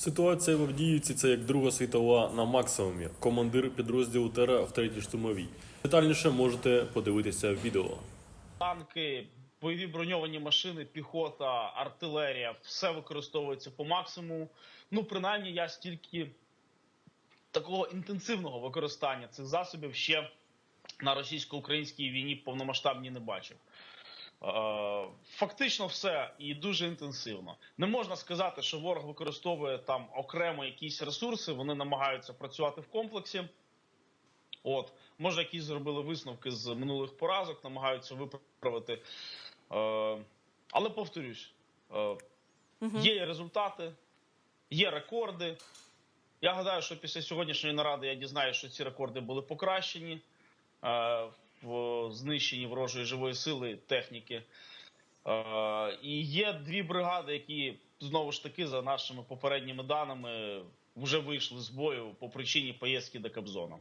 Ситуація в Авдіївці це як Друга світова на максимумі. Командир підрозділу Тера в третій штурмовій. Детальніше можете подивитися в відео. танки, бойові броньовані машини, піхота, артилерія все використовується по максимуму. Ну, принаймні, я стільки такого інтенсивного використання цих засобів ще на російсько-українській війні повномасштабній не бачив. Е, Фактично все і дуже інтенсивно. Не можна сказати, що ворог використовує там окремо якісь ресурси, вони намагаються працювати в комплексі. От, може, якісь зробили висновки з минулих поразок, намагаються виправити. Е, але повторюсь, е, є результати, є рекорди. Я гадаю, що після сьогоднішньої наради я дізнаюся, що ці рекорди були покращені в знищенні ворожої живої сили техніки. І є дві бригади, які знову ж таки, за нашими попередніми даними, вже вийшли з бою по причині поїздки до Кобзона.